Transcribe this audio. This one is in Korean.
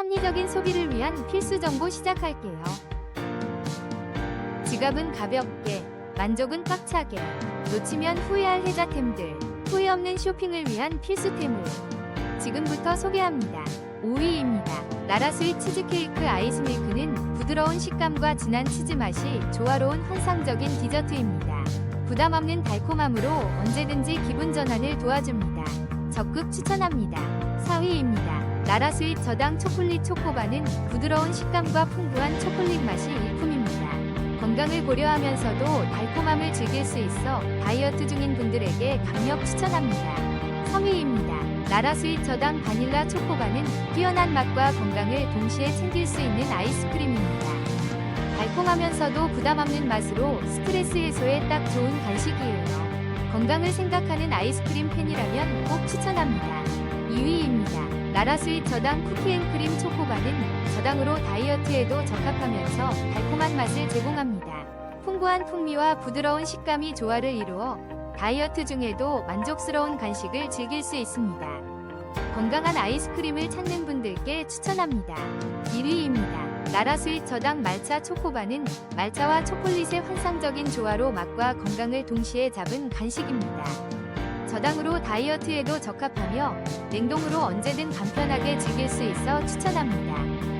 합리적인 소비를 위한 필수 정보 시작할게요. 지갑은 가볍게, 만족은 꽉차게, 놓치면 후회할 혜자템들, 후회 없는 쇼핑을 위한 필수템을 지금부터 소개합니다. 5위입니다. 나라스윗 치즈케이크 아이스밀크는 부드러운 식감과 진한 치즈 맛이 조화로운 환상적인 디저트입니다. 부담 없는 달콤함으로 언제든지 기분 전환을 도와줍니다. 적극 추천합니다. 4위입니다. 나라 스윗 저당 초콜릿 초코바는 부드러운 식감과 풍부한 초콜릿 맛이 일품입니다. 건강을 고려하면서도 달콤함을 즐길 수 있어 다이어트 중인 분들에게 강력 추천합니다. 3위입니다. 나라 스윗 저당 바닐라 초코바는 뛰어난 맛과 건강을 동시에 챙길 수 있는 아이스크림입니다. 달콤하면서도 부담 없는 맛으로 스트레스 해소에 딱 좋은 간식이에요. 건강을 생각하는 아이스크림 팬이라면 꼭 추천합니다. 2위입니다. 나라스윗 저당 쿠키앤크림 초코바는 저당으로 다이어트에도 적합하면서 달콤한 맛을 제공합니다. 풍부한 풍미와 부드러운 식감이 조화를 이루어 다이어트 중에도 만족스러운 간식을 즐길 수 있습니다. 건강한 아이스크림을 찾는 분들께 추천합니다. 1위입니다. 나라스윗 저당 말차 초코바는 말차와 초콜릿의 환상적인 조화로 맛과 건강을 동시에 잡은 간식입니다. 저당으로 다이어트에도 적합하며 냉동으로 언제든 간편하게 즐길 수 있어 추천합니다.